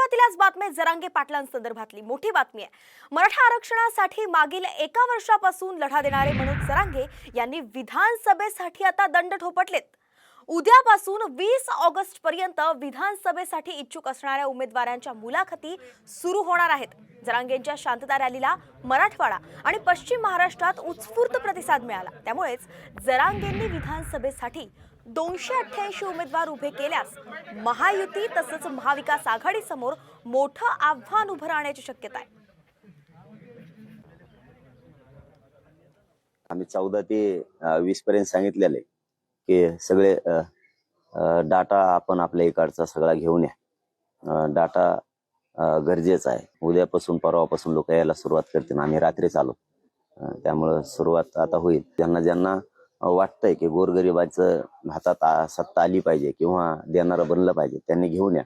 सुरुवातीलाच बातमी जरांगे पाटलांसंदर्भातली मोठी बातमी आहे. मराठा आरक्षणासाठी मागील एका वर्षापासून लढा देणारे मनोज जरांगे यांनी विधानसभेसाठी आता दंड ठोपटलेत. उद्यापासून वीस ऑगस्ट पर्यंत विधानसभेसाठी इच्छुक असणाऱ्या उमेदवारांच्या मुलाखती सुरू होणार आहेत. जरांगेंच्या शांतता रॅलीला मराठवाडा आणि पश्चिम महाराष्ट्रात उत्स्फूर्त प्रतिसाद मिळाला. त्यामुळेच जरांगेंनी विधानसभेसाठी दोनशे अठ्ठ्याऐंशी उमेदवार उभे केल्यास महायुती तसंच महाविकास आघाडीसमोर मोठं आव्हान उभं राहण्याची शक्यता आहे. आम्ही चौदा ते वीस पर्यंत सांगितलेलं आहे. की सगळे डाटा आपण आपल्या इकडचा सगळा घेऊन या. डाटा गरजेचा आहे. उद्यापासून परवापासून लोक यायला सुरुवात करतील. आम्ही रात्रीच आलो. त्यामुळं सुरुवात आता होईल. ज्यांना ज्यांना वाटतंय की गोरगरिबाचं हातात सत्ता आली पाहिजे किंवा देणारं बनलं पाहिजे त्यांनी घेऊन या.